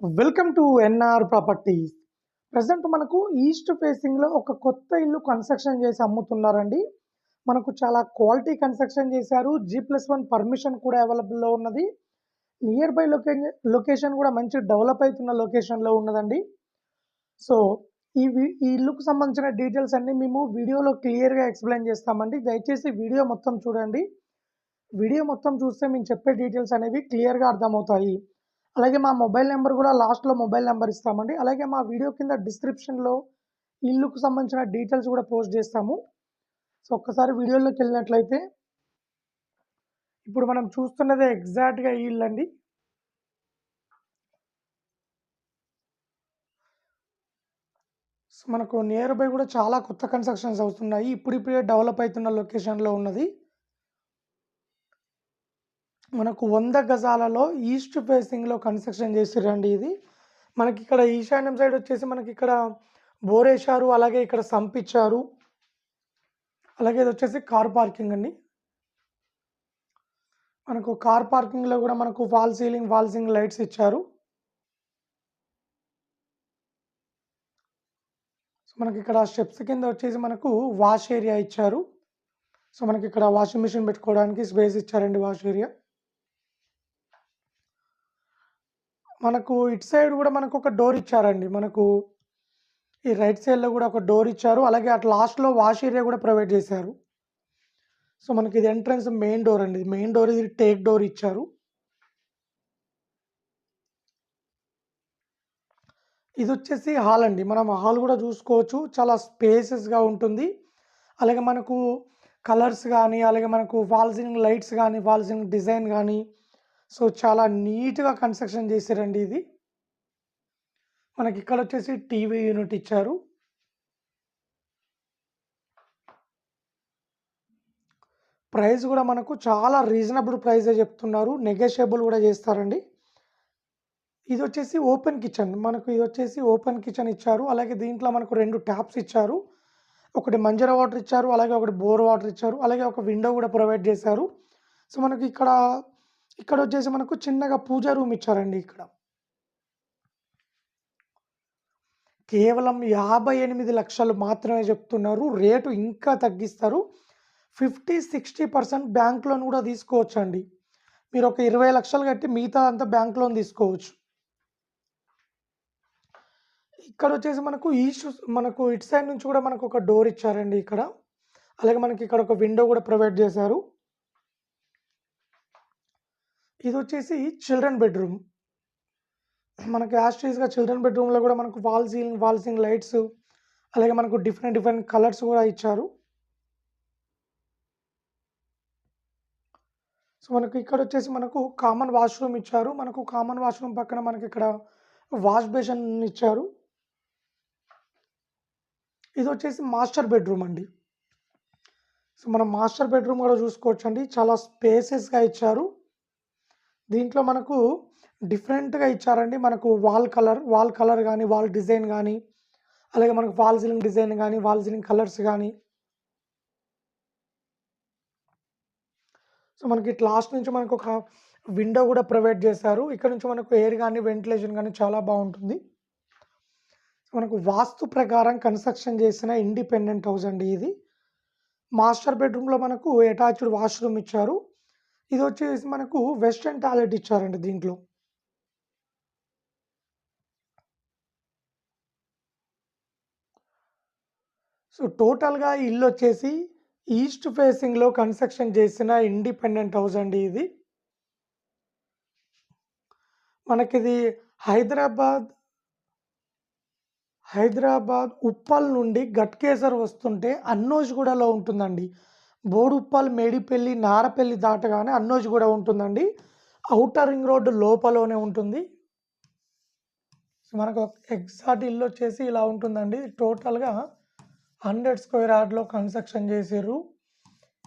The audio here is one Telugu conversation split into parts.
Welcome to NR properties present మనకు ఈస్ట్ ఫేసింగ్లో ఒక కొత్త ఇల్లు కన్స్ట్రక్షన్ చేసి అమ్ముతున్నారండి. మనకు చాలా క్వాలిటీ కన్స్ట్రక్షన్ చేశారు. జీ ప్లస్ వన్ పర్మిషన్ కూడా అవైలబుల్లో ఉన్నది. నియర్ బై లొకేషన్ లొకేషన్ కూడా మంచి డెవలప్ అవుతున్న లొకేషన్లో ఉన్నదండి. సో ఈ ఈ ఇల్లుకు సంబంధించిన డీటెయిల్స్ అన్నీ మేము వీడియోలో క్లియర్గా ఎక్స్ప్లెయిన్ చేస్తామండి. దయచేసి వీడియో మొత్తం చూడండి. వీడియో మొత్తం చూస్తే మేము చెప్పే డీటెయిల్స్ అనేవి క్లియర్గా అర్థమవుతాయి. అలాగే మా మొబైల్ నెంబర్ కూడా లాస్ట్లో మొబైల్ నెంబర్ ఇస్తామండి. అలాగే మా వీడియో కింద డిస్క్రిప్షన్లో ఇల్లుకు సంబంధించిన డీటెయిల్స్ కూడా పోస్ట్ చేస్తాము. సో ఒక్కసారి వీడియోలోకి వెళ్ళినట్లయితే ఇప్పుడు మనం చూస్తున్నదే ఎగ్జాక్ట్గా ఈ ఇల్లు అండి. సో మనకు నియర్ బై కూడా చాలా కొత్త కన్స్ట్రక్షన్స్ అవుతున్నాయి. ఇప్పుడిప్పుడే డెవలప్ అవుతున్న లొకేషన్లో ఉన్నది. మనకు వంద గజాలలో ఈస్ట్ ఫేసింగ్లో కన్స్ట్రక్షన్ చేసిరండి ఇది. మనకి ఇక్కడ ఈశాన్యం సైడ్ వచ్చేసి మనకి ఇక్కడ బోరేశారు అలాగే ఇక్కడ సంపించారు అలాగే ఇది వచ్చేసి కార్ పార్కింగ్ అండి. మనకు కార్ పార్కింగ్లో కూడా మనకు fall ceiling fall ceiling lights ఇచ్చారు. సో మనకి ఇక్కడ స్టెప్స్ కింద వచ్చేసి మనకు వాష్ ఏరియా ఇచ్చారు. సో మనకి ఇక్కడ వాషింగ్ మిషన్ పెట్టుకోవడానికి స్పేస్ ఇచ్చారండి వాష్ ఏరియా. మనకు ఇటు సైడ్ కూడా మనకు ఒక డోర్ ఇచ్చారండి. మనకు ఈ రైట్ సైడ్లో కూడా ఒక డోర్ ఇచ్చారు. అలాగే అటు లాస్ట్లో వాష్ ఏరియా కూడా ప్రొవైడ్ చేశారు. సో మనకి ఇది ఎంట్రన్స్ మెయిన్ డోర్ అండి. మెయిన్ డోర్ ఇది టేక్ డోర్ ఇచ్చారు. ఇది వచ్చేసి హాల్ అండి. మనం హాల్ కూడా చూసుకోవచ్చు. చాలా స్పేసెస్గా ఉంటుంది. అలాగే మనకు కలర్స్ కానీ అలాగే మనకు ఫాల్సింగ్ లైట్స్ కానీ ఫాల్సింగ్ డిజైన్ కానీ సో చాలా నీట్గా కన్స్ట్రక్షన్ చేశారండి ఇది. మనకి ఇక్కడ వచ్చేసి టీవీ యూనిట్ ఇచ్చారు. ప్రైస్ కూడా మనకు చాలా రీజనబుల్ ప్రైజే చెప్తున్నారు. నెగోషియబుల్ కూడా చేస్తారండి. ఇది వచ్చేసి ఓపెన్ కిచెన్. మనకు ఇది వచ్చేసి ఓపెన్ కిచెన్ ఇచ్చారు. అలాగే దీంట్లో మనకు రెండు ట్యాప్స్ ఇచ్చారు. ఒకటి మంజర వాటర్ ఇచ్చారు. అలాగే ఒకటి బోర్ వాటర్ ఇచ్చారు. అలాగే ఒక విండో కూడా ప్రొవైడ్ చేశారు. సో మనకి ఇక్కడ ఇక్కడ వచ్చేసి మనకు చిన్నగా పూజ రూమ్ ఇచ్చారండి ఇక్కడ. కేవలం యాభై ఎనిమిది లక్షలు మాత్రమే చెప్తున్నారు. రేటు ఇంకా తగ్గిస్తారు. Fifty sixty percent bank loan కూడా తీసుకోవచ్చు అండి మీరు ఒక ఇరవై లక్షలు కట్టి మిగతా అంతా బ్యాంక్ లోన్ తీసుకోవచ్చు. ఇక్కడ వచ్చేసి మనకు ఈస్ట్ మనకు ఇటు సైడ్ నుంచి కూడా మనకు ఒక డోర్ ఇచ్చారండి ఇక్కడ. అలాగే మనకి ఇక్కడ ఒక విండో కూడా ప్రొవైడ్ చేశారు. ఇది వచ్చేసి చిల్డ్రన్ బెడ్రూమ్ మనకి యాస్ట్రీస్గా చిల్డ్రన్ బెడ్రూమ్లో కూడా మనకు wall ceiling wall ceiling lights అలాగే మనకు డిఫరెంట్ డిఫరెంట్ కలర్స్ కూడా ఇచ్చారు. సో మనకు ఇక్కడ వచ్చేసి మనకు కామన్ వాష్రూమ్ ఇచ్చారు. మనకు కామన్ వాష్రూమ్ పక్కన మనకి ఇక్కడ వాష్ బేసిన్ ఇచ్చారు. ఇది వచ్చేసి మాస్టర్ బెడ్రూమ్ అండి. సో మనం మాస్టర్ బెడ్రూమ్ కూడా చూసుకోవచ్చు అండి చాలా స్పేసెస్గా ఇచ్చారు. దీంట్లో మనకు డిఫరెంట్గా ఇచ్చారండి. మనకు వాల్ కలర్ వాల్ కలర్ కానీ వాల్ డిజైన్ కానీ అలాగే మనకు వాల్ సీలింగ్ డిజైన్ కానీ వాల్ సీలింగ్ కలర్స్ కానీ సో మనకి లాస్ట్ నుంచి మనకు ఒక విండో కూడా ప్రొవైడ్ చేశారు. ఇక్కడ నుంచి మనకు ఎయిర్ కానీ వెంటిలేషన్ కానీ చాలా బాగుంటుంది. సో మనకు వాస్తు ప్రకారం కన్స్ట్రక్షన్ చేసిన ఇండిపెండెంట్ హౌస్ అండి ఇది. మాస్టర్ బెడ్రూమ్లో మనకు అటాచ్డ్ వాష్రూమ్ ఇచ్చారు. ఇది వచ్చేసి మనకు వెస్ట్రన్ టాలెట్ ఇచ్చారండి దీంట్లో. సో టోటల్గా ఇల్లు వచ్చేసి ఈస్ట్ ఫేసింగ్లో కన్స్ట్రక్షన్ చేసిన ఇండిపెండెంట్ హౌస్ అండి ఇది. మనకిది హైదరాబాద్ హైదరాబాద్ ఉప్పల్ నుండి గట్కేసర్ వస్తుంటే అన్నోజ్గూడలో ఉంటుందండి. బోడుప్పల్ మేడిపల్లి నారపల్లి దాటగానే అన్నోజ్ కూడా ఉంటుందండి. అవుటర్ రింగ్ రోడ్డు లోపలనే ఉంటుంది. సో మనకు ఎగ్జాక్ట్ ఇల్లు వచ్చేసి ఇలా ఉంటుందండి. టోటల్గా హండ్రెడ్ స్క్వేర్ యార్డ్లో కన్స్ట్రక్షన్ చేసారు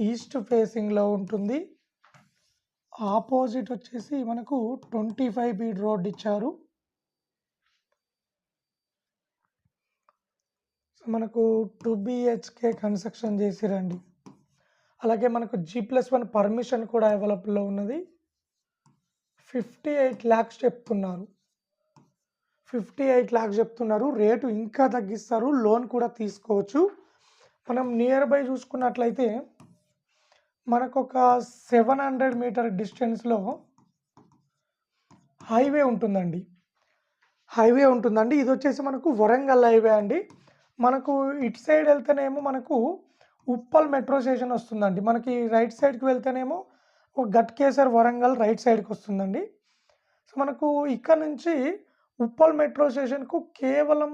ఈస్ట్ ఫేసింగ్లో ఉంటుంది. ఆపోజిట్ వచ్చేసి మనకు ట్వంటీ ఫైవ్ బీడ్ రోడ్ ఇచ్చారు. సో మనకు టూ బిహెచ్కే కన్స్ట్రక్షన్ చేసిరండి. అలాగే మనకు జీ ప్లస్ వన్ పర్మిషన్ కూడా అవైలబుల్లో ఉన్నది. ఫిఫ్టీ ఎయిట్ ల్యాక్స్ చెప్తున్నారు. ఫిఫ్టీ ఎయిట్ ల్యాక్స్ చెప్తున్నారు. రేటు ఇంకా తగ్గిస్తారు. లోన్ కూడా తీసుకోవచ్చు. మనం నియర్ బై చూసుకున్నట్లయితే మనకు ఒక సెవెన్ హండ్రెడ్ మీటర్ డిస్టెన్స్లో హైవే ఉంటుందండి. హైవే ఉంటుందండి. ఇది వచ్చేసి మనకు వరంగల్ హైవే అండి. మనకు ఇటు సైడ్ వెళ్తేనేమో మనకు ఉప్పల్ మెట్రో స్టేషన్ వస్తుందండి. మనకి రైట్ సైడ్కి వెళ్తేనేమో ఒక గట్కేసర్ వరంగల్ రైట్ సైడ్కి వస్తుందండి. సో మనకు ఇక్కడ నుంచి ఉప్పల్ మెట్రో స్టేషన్కు కేవలం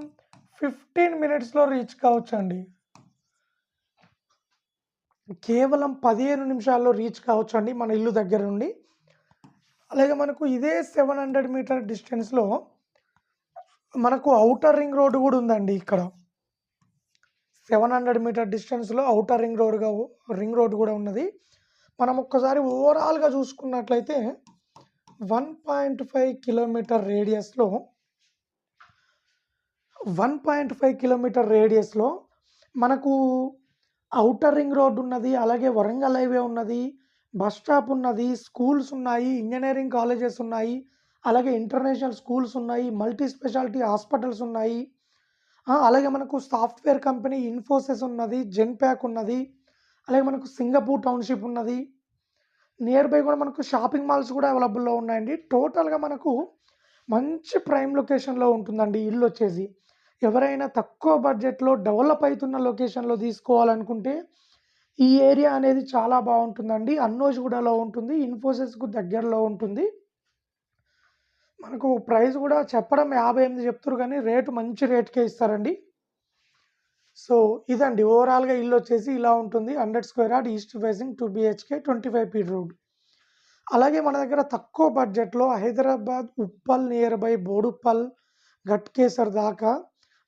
ఫిఫ్టీన్ మినిట్స్లో రీచ్ కావచ్చు అండి కేవలం పదిహేను నిమిషాల్లో రీచ్ కావచ్చు అండి మన ఇల్లు దగ్గర నుండి. అలాగే మనకు ఇదే సెవెన్ హండ్రెడ్ మీటర్ డిస్టెన్స్లో మనకు అవుటర్ రింగ్ రోడ్డు కూడా ఉందండి ఇక్కడ. సెవెన్ హండ్రెడ్ మీటర్ డిస్టెన్స్లో అవుటర్ రింగ్ రోడ్గా రింగ్ రోడ్ కూడా ఉన్నది. మనం ఒక్కసారి ఓవరాల్గా చూసుకున్నట్లయితే వన్ పాయింట్ ఫైవ్ కిలోమీటర్ రేడియస్లో వన్ పాయింట్ ఫైవ్ కిలోమీటర్ రేడియస్లో మనకు అవుటర్ రింగ్ రోడ్ ఉన్నది అలాగే వరంగల్ హైవే ఉన్నది బస్ స్టాప్ ఉన్నది స్కూల్స్ ఉన్నాయి ఇంజనీరింగ్ కాలేజెస్ ఉన్నాయి అలాగే ఇంటర్నేషనల్ స్కూల్స్ ఉన్నాయి మల్టీ స్పెషాలిటీ హాస్పిటల్స్ ఉన్నాయి. అలాగే మనకు సాఫ్ట్వేర్ కంపెనీ ఇన్ఫోసిస్ ఉన్నది జెన్ప్యాక్ ఉన్నది అలాగే మనకు సింగపూర్ టౌన్షిప్ ఉన్నది. నియర్ బై కూడా మనకు షాపింగ్ మాల్స్ కూడా అవైలబుల్లో ఉన్నాయండి. టోటల్గా మనకు మంచి ప్రైమ్ లొకేషన్లో ఉంటుందండి ఇల్లు వచ్చేసి. ఎవరైనా తక్కువ బడ్జెట్లో డెవలప్ అవుతున్న లొకేషన్లో తీసుకోవాలనుకుంటే ఈ ఏరియా అనేది చాలా బాగుంటుందండి. అన్నోజ్గూడలో ఉంటుంది ఇన్ఫోసిస్కు దగ్గరలో ఉంటుంది. మనకు ప్రైస్ కూడా చెప్పడం యాభై ఎనిమిది చెప్తారు కానీ రేటు మంచి రేట్కే ఇస్తారండి. సో ఇదండి. ఓవరాల్గా ఇల్లు వచ్చేసి ఇలా ఉంటుంది. Hundred square yard east facing two BHK twenty five feet road. అలాగే మన దగ్గర తక్కువ బడ్జెట్లో హైదరాబాద్ ఉప్పల్ నియర్ బై బోడుప్పల్ గట్కేసర్ దాకా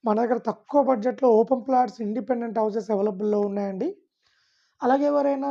మన దగ్గర తక్కువ బడ్జెట్లో ఓపెన్ ప్లాట్స్ ఇండిపెండెంట్ హౌసెస్ అవైలబుల్లో ఉన్నాయండి. అలాగే ఎవరైనా